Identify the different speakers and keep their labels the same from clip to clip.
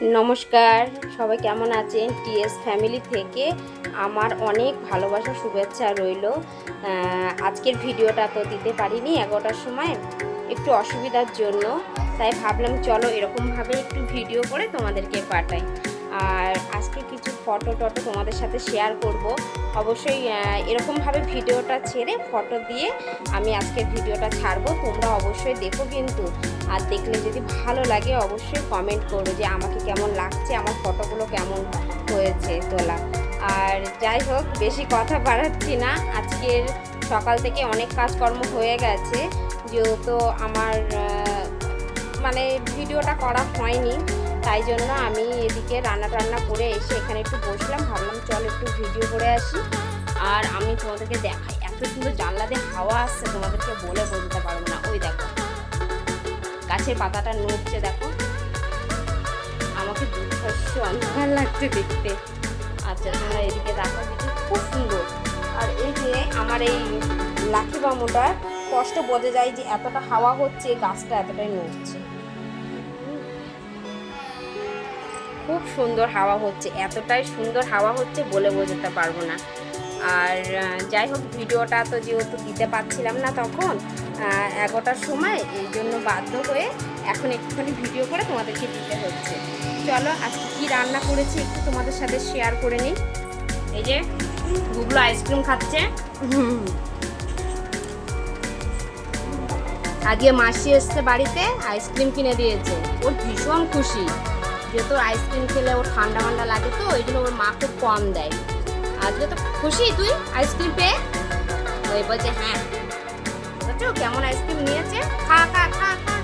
Speaker 1: নমস্কার, সবাই কেমন আছেন? টিএস ফ্যামিলি থেকে আমার অনেক ভালোবাসা, শুভেচ্ছা রইল। আজকের ভিডিওটা তো দিতে পারিনি, এগারোটার সময়। একটু অসুবিধার জন্য, তাই ভাবলাম চলো এরকমভাবে একটু ভিডিও করে তোমাদেরকে পাঠাই। আর আজকে কিছু ফটো টটো তোমাদের সাথে শেয়ার করব। অবশ্যই এরকমভাবে ভিডিওটা ছেড়ে ফটো দিয়ে আমি আজকের ভিডিওটা ছাড়বো। তোমরা অবশ্যই দেখো কিন্তু। আর দেখলে যদি ভালো লাগে, অবশ্যই কমেন্ট করো যে আমাকে কেমন লাগছে, আমার ফটোগুলো কেমন হয়েছে তোলা। আর যাই হোক, বেশি কথা বাড়াচ্ছি না। আজকের সকাল থেকে অনেক কাজকর্ম হয়ে গেছে। যেহেতু আমার মানে ভিডিওটা করা হয়নি। তাই জন্য আমি এদিকে রান্না টান্না করে এসে এখানে একটু বসলাম, ভাবলাম চল একটু ভিডিও করে আসি। আর আমি তোমাদেরকে দেখাই, এত সুন্দর জানলা দিয়ে হাওয়া আসছে, তোমাদেরকে বলে বলতে পারব না। ওই দেখো, গাছের পাতাটা নড়ছে, দেখো। আমাকে দুর্ধর্ষ অন্ধকার লাগছে দেখতে। আচ্ছা তোমরা এদিকে দেখো খুব সুন্দর। আর এই যে আমার এই লাঠি বামুটা কষ্ট বোঝা যায় যে এতটা হাওয়া হচ্ছে, গাছটা এতটাই নড়ছে। খুব সুন্দর হাওয়া হচ্ছে, এতটাই সুন্দর হাওয়া হচ্ছে বলে বোঝাতে পারব না। আর যাই হোক, ভিডিওটা তো যেহেতু দিতে পারছিলাম না তখন এগারোটার সময়, এই জন্য বাধ্য হয়ে এখন একটুখানি ভিডিও করে তোমাদেরকে দিতে হচ্ছে। চলো, আজকে কী রান্না করেছি একটু তোমাদের সাথে শেয়ার করে নিই। এই যে, গুগলো আইসক্রিম খাচ্ছে। আজকে মাসি এসছে বাড়িতে, আইসক্রিম কিনে দিয়েছে। ওর ভীষণ খুশি। যেহেতু আইসক্রিম খেলে ওর ঠান্ডা ঠান্ডা লাগে তো, ওই জন্য ওর মা খুব কম দেয়। আজকে তো খুশি তুই আইসক্রিম পেয়ে? ওই বলছে হ্যাঁ। বুঝছ কেমন আইসক্রিম নিয়েছে? খা খা খা খা।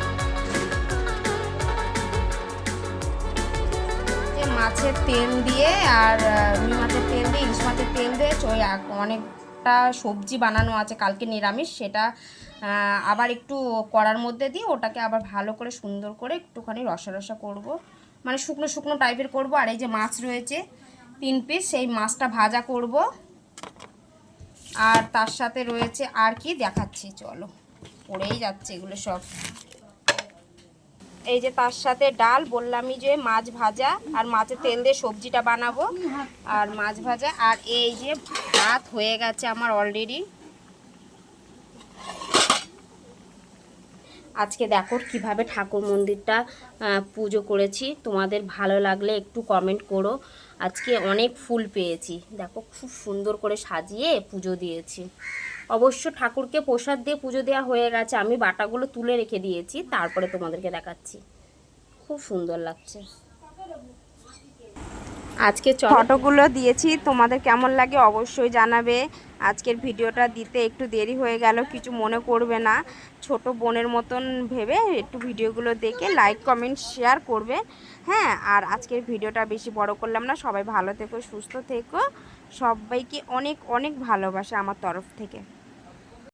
Speaker 1: মাছের তেল দিয়ে আর রুই মাছের তেল দিয়ে, ইলিশ মাছের তেল দিয়ে ওই অনেকটা সবজি বানানো আছে, কালকে নিরামিষ। সেটা আবার একটু কড়ার মধ্যে দিয়ে ওটাকে আবার ভালো করে সুন্দর করে একটুখানি রসা রসা করব। মানে শুকনো শুকনো টাইপের করব, আর এই যে মাছ রয়েছে, তিন পিস সেই মাছটা ভাজা করব। আর তার সাথে রয়েছে আর কি দেখাচ্ছি, চলো। পড়েই যাচ্ছে এগুলো সব। এই যে তার সাথে ডাল, বললামই যে মাছ ভাজা, আর মাছের তেল দিয়ে সবজিটা বানাবো। আর মাছ ভাজা, আর এই যে ভাত হয়ে গেছে আমার অলরেডি আজকে দেখো কীভাবে ঠাকুর মন্দিরটা পুজো করেছি। তোমাদের ভালো লাগলে একটু কমেন্ট করো। আজকে অনেক ফুল পেয়েছি। দেখো খুব সুন্দর করে সাজিয়ে পুজো দিয়েছি। অবশ্য ঠাকুরকে প্রসাদ দিয়ে পুজো দেওয়া হয়ে গেছে। আমি বাটাগুলো তুলে রেখে দিয়েছি, তারপরে তোমাদেরকে দেখাচ্ছি। খুব সুন্দর লাগছে। আজকে ফটোগুলো দিয়েছি, তোমাদের কেমন লাগে অবশ্যই জানাবে। আজকের ভিডিওটা দিতে একটু দেরি হয়ে গেল, কিছু মনে করবে না। ছোট বোনের মতন ভেবে একটু ভিডিওগুলো দেখে লাইক কমেন্ট শেয়ার করবে। হ্যাঁ আর আজকের ভিডিওটা বেশি বড় করলাম না, সবাই ভালো থেকো, সুস্থ থেকো। সবাইকে অনেক অনেক ভালোবাসা আমার তরফ থেকে।